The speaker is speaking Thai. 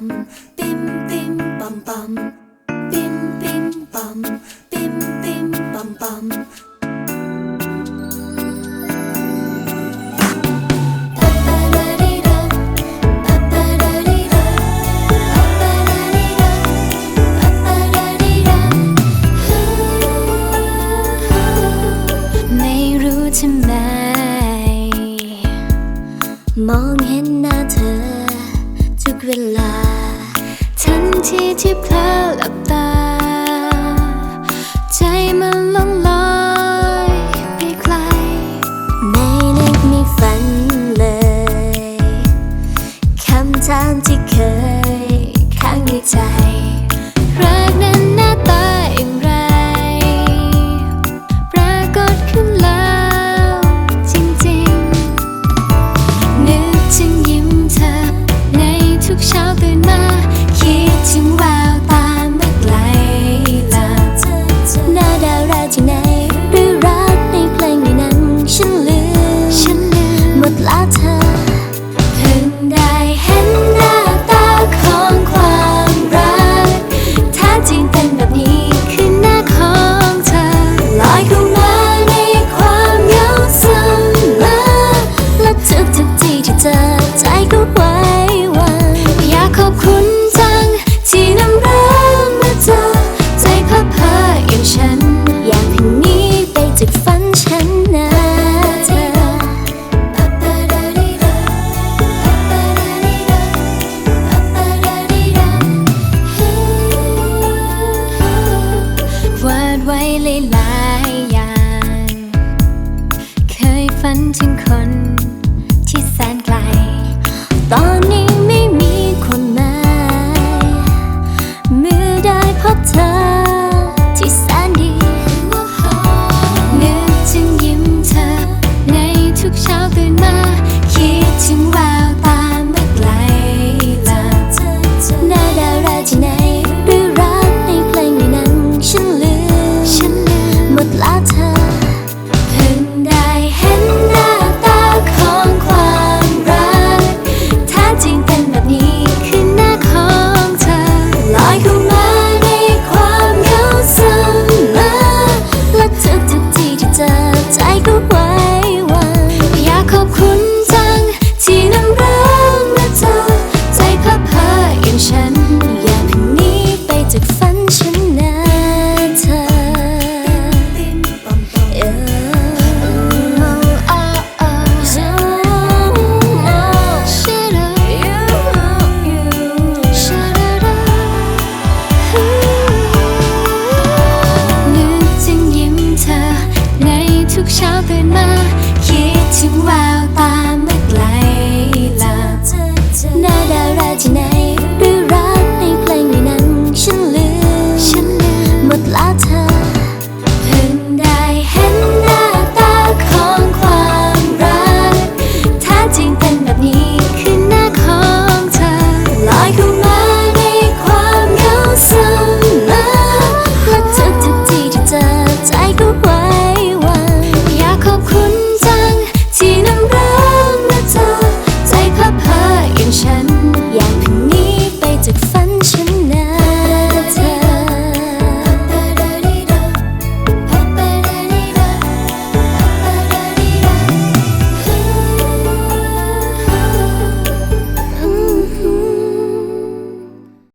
bum bim bim bum bum bim bim bum bim bim bum bum มองเห็น ที่เพลอหลับตา ใจมัน 邋遢 ลายๆอย่าง เคยฝันถึงคน ทุกเช้าตื่นมา คิดถึงแววตา